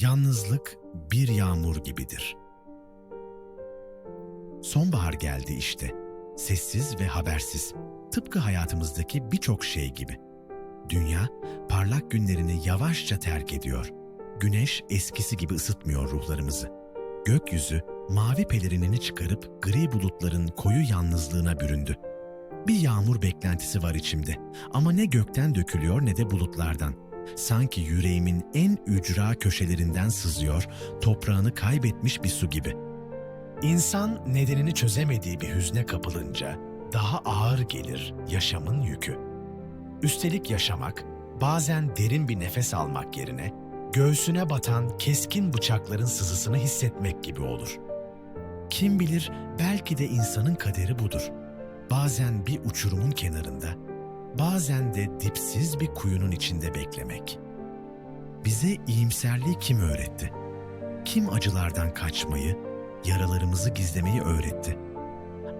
Yalnızlık bir yağmur gibidir. Sonbahar geldi işte. Sessiz ve habersiz. Tıpkı hayatımızdaki birçok şey gibi. Dünya parlak günlerini yavaşça terk ediyor. Güneş eskisi gibi ısıtmıyor ruhlarımızı. Gökyüzü mavi pelerinini çıkarıp gri bulutların koyu yalnızlığına büründü. Bir yağmur beklentisi var içimde ama ne gökten dökülüyor ne de bulutlardan. Sanki yüreğimin en ücra köşelerinden sızıyor, toprağını kaybetmiş bir su gibi. İnsan nedenini çözemediği bir hüzne kapılınca daha ağır gelir yaşamın yükü. Üstelik yaşamak bazen derin bir nefes almak yerine göğsüne batan keskin bıçakların sızısını hissetmek gibi olur. Kim bilir belki de insanın kaderi budur. Bazen bir uçurumun kenarında, bazen de dipsiz bir kuyunun içinde beklemek. Bize iyimserliği kim öğretti? Kim acılardan kaçmayı, yaralarımızı gizlemeyi öğretti?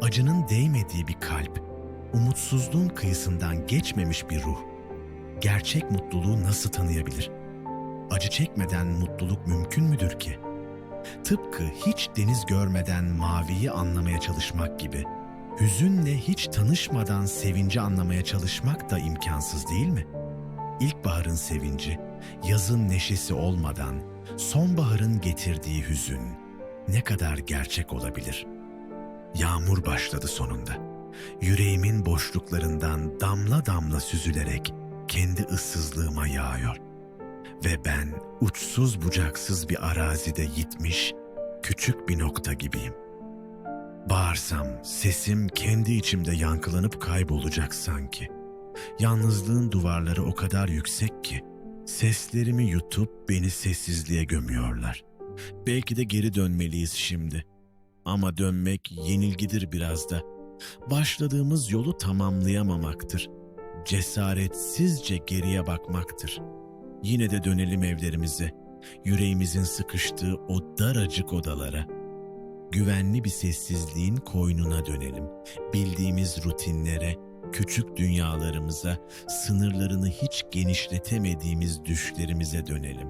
Acının değmediği bir kalp, umutsuzluğun kıyısından geçmemiş bir ruh, gerçek mutluluğu nasıl tanıyabilir? Acı çekmeden mutluluk mümkün müdür ki? Tıpkı hiç deniz görmeden maviyi anlamaya çalışmak gibi, hüzünle hiç tanışmadan sevinci anlamaya çalışmak da imkansız değil mi? İlkbaharın sevinci, yazın neşesi olmadan, sonbaharın getirdiği hüzün ne kadar gerçek olabilir? Yağmur başladı sonunda. Yüreğimin boşluklarından damla damla süzülerek kendi ıssızlığıma yağıyor. Ve ben uçsuz bucaksız bir arazide yitmiş, küçük bir nokta gibiyim. Bağırsam sesim kendi içimde yankılanıp kaybolacak sanki. Yalnızlığın duvarları o kadar yüksek ki seslerimi yutup beni sessizliğe gömüyorlar. Belki de geri dönmeliyiz şimdi. Ama dönmek yenilgidir biraz da. Başladığımız yolu tamamlayamamaktır. Cesaretsizce geriye bakmaktır. Yine de dönelim evlerimize. Yüreğimizin sıkıştığı o daracık odalara. Güvenli bir sessizliğin koynuna dönelim. Bildiğimiz rutinlere, küçük dünyalarımıza, sınırlarını hiç genişletemediğimiz düşlerimize dönelim.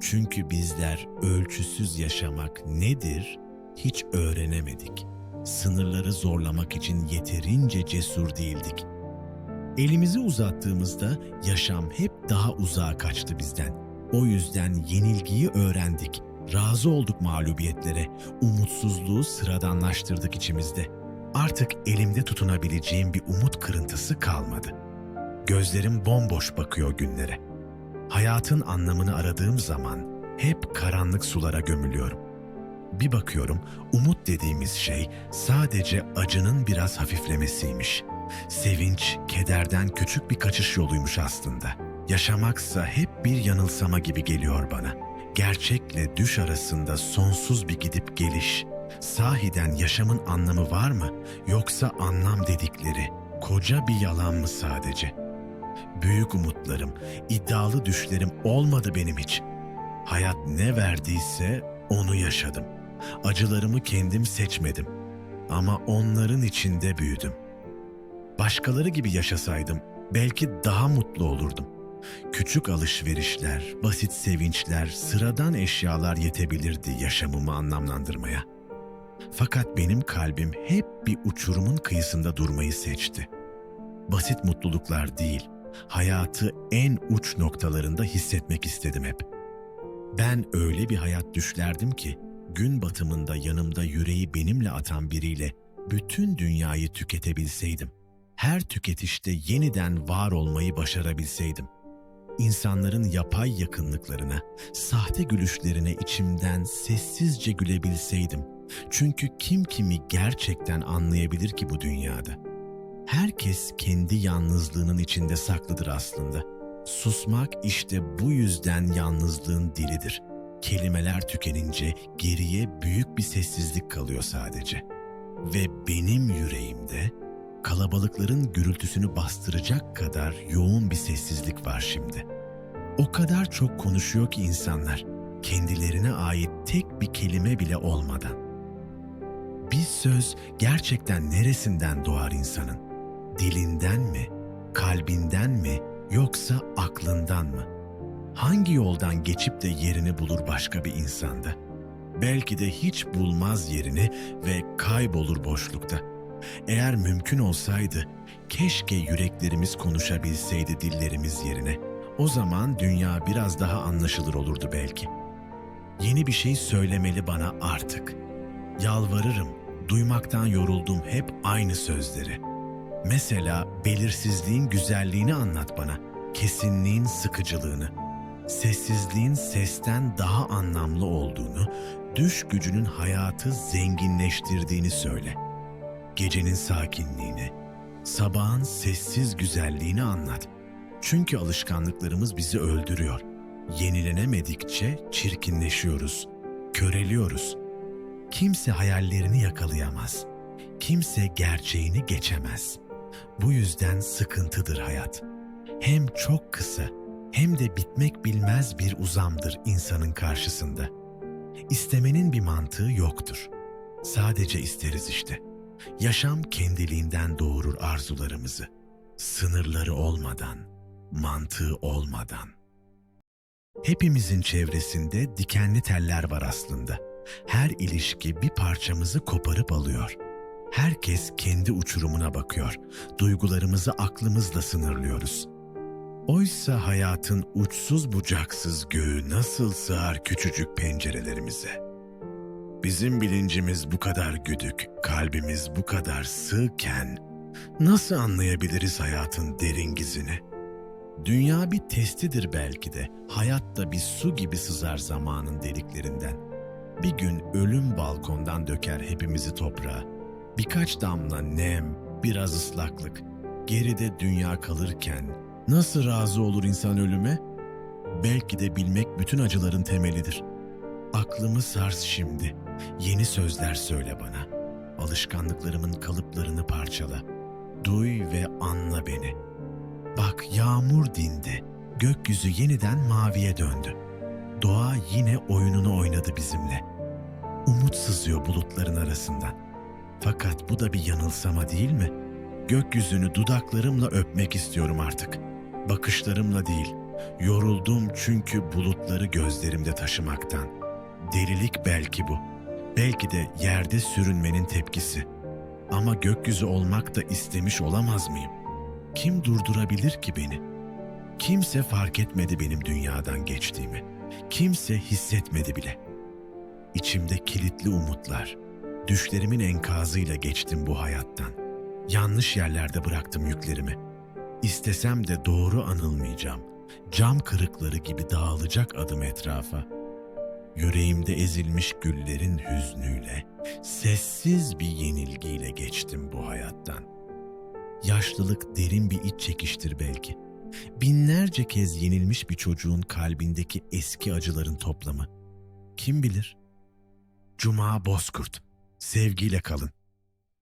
Çünkü bizler ölçüsüz yaşamak nedir hiç öğrenemedik. Sınırları zorlamak için yeterince cesur değildik. Elimizi uzattığımızda yaşam hep daha uzağa kaçtı bizden. O yüzden yenilgiyi öğrendik. Razı olduk mağlubiyetlere, umutsuzluğu sıradanlaştırdık içimizde. Artık elimde tutunabileceğim bir umut kırıntısı kalmadı. Gözlerim bomboş bakıyor günlere. Hayatın anlamını aradığım zaman hep karanlık sulara gömülüyorum. Bir bakıyorum umut dediğimiz şey sadece acının biraz hafiflemesiymiş. Sevinç, kederden küçük bir kaçış yoluymuş aslında. Yaşamaksa hep bir yanılsama gibi geliyor bana. Gerçekle düş arasında sonsuz bir gidip geliş. Sahiden yaşamın anlamı var mı yoksa anlam dedikleri koca bir yalan mı sadece? Büyük umutlarım, iddialı düşlerim olmadı benim hiç. Hayat ne verdiyse onu yaşadım. Acılarımı kendim seçmedim. Ama onların içinde büyüdüm. Başkaları gibi yaşasaydım belki daha mutlu olurdum. Küçük alışverişler, basit sevinçler, sıradan eşyalar yetebilirdi yaşamımı anlamlandırmaya. Fakat benim kalbim hep bir uçurumun kıyısında durmayı seçti. Basit mutluluklar değil, hayatı en uç noktalarında hissetmek istedim hep. Ben öyle bir hayat düşlerdim ki, gün batımında yanımda yüreği benimle atan biriyle bütün dünyayı tüketebilseydim. Her tüketişte yeniden var olmayı başarabilseydim. İnsanların yapay yakınlıklarına, sahte gülüşlerine içimden sessizce gülebilseydim. Çünkü kim kimi gerçekten anlayabilir ki bu dünyada? Herkes kendi yalnızlığının içinde saklıdır aslında. Susmak işte bu yüzden yalnızlığın dilidir. Kelimeler tükenince geriye büyük bir sessizlik kalıyor sadece. Ve benim yüreğimde kalabalıkların gürültüsünü bastıracak kadar yoğun bir sessizlik var şimdi. O kadar çok konuşuyor ki insanlar, kendilerine ait tek bir kelime bile olmadan. Bir söz gerçekten neresinden doğar insanın? Dilinden mi, kalbinden mi yoksa aklından mı? hangi yoldan geçip de yerini bulur başka bir insanda? Belki de hiç bulmaz yerini ve kaybolur boşlukta. Eğer mümkün olsaydı, keşke yüreklerimiz konuşabilseydi dillerimiz yerine. O zaman dünya biraz daha anlaşılır olurdu belki. Yeni bir şey söylemeli bana artık. Yalvarırım, duymaktan yoruldum hep aynı sözleri. Mesela belirsizliğin güzelliğini anlat bana, kesinliğin sıkıcılığını, sessizliğin sesten daha anlamlı olduğunu, düş gücünün hayatı zenginleştirdiğini söyle. Gecenin sakinliğini, sabahın sessiz güzelliğini anlat. Çünkü alışkanlıklarımız bizi öldürüyor. Yenilenemedikçe çirkinleşiyoruz, köreliyoruz. Kimse hayallerini yakalayamaz. Kimse gerçeğini geçemez. Bu yüzden sıkıntıdır hayat. Hem çok kısa hem de bitmek bilmez bir uzamdır insanın karşısında. İstemenin bir mantığı yoktur. Sadece isteriz işte. Yaşam kendiliğinden doğurur arzularımızı. Sınırları olmadan, mantığı olmadan. Hepimizin çevresinde dikenli teller var aslında. Her ilişki bir parçamızı koparıp alıyor. Herkes kendi uçurumuna bakıyor. Duygularımızı aklımızla sınırlıyoruz. Oysa hayatın uçsuz bucaksız göğü nasıl sığar küçücük pencerelerimize? Bizim bilincimiz bu kadar güdük, kalbimiz bu kadar sığken nasıl anlayabiliriz hayatın derin gizini? Dünya bir testidir belki de. Hayat da bir su gibi sızar zamanın deliklerinden. Bir gün ölüm balkondan döker hepimizi toprağa. Birkaç damla nem, biraz ıslaklık. Geride dünya kalırken nasıl razı olur insan ölüme? Belki de bilmek bütün acıların temelidir. Aklımı sars şimdi. Yeni sözler söyle bana. Alışkanlıklarımın kalıplarını parçala. Duy ve anla beni. Bak yağmur dindi. Gökyüzü yeniden maviye döndü. Doğa yine oyununu oynadı bizimle. Umut sızıyor bulutların arasından. Fakat bu da bir yanılsama değil mi? Gökyüzünü dudaklarımla öpmek istiyorum artık. Bakışlarımla değil. Yoruldum çünkü bulutları gözlerimde taşımaktan. Delilik belki bu. Belki de yerde sürünmenin tepkisi. Ama gökyüzü olmak da istemiş olamaz mıyım? Kim durdurabilir ki beni? Kimse fark etmedi benim dünyadan geçtiğimi. Kimse hissetmedi bile. İçimde kilitli umutlar. Düşlerimin enkazıyla geçtim bu hayattan. Yanlış yerlerde bıraktım yüklerimi. İstesem de doğru anılmayacağım. Cam kırıkları gibi dağılacak adım etrafa. Yüreğimde ezilmiş güllerin hüznüyle, sessiz bir yenilgiyle geçtim bu hayattan. Yaşlılık derin bir iç çekiştir belki. Binlerce kez yenilmiş bir çocuğun kalbindeki eski acıların toplamı. Kim bilir? Cuma Bozkurt. Sevgiyle kalın.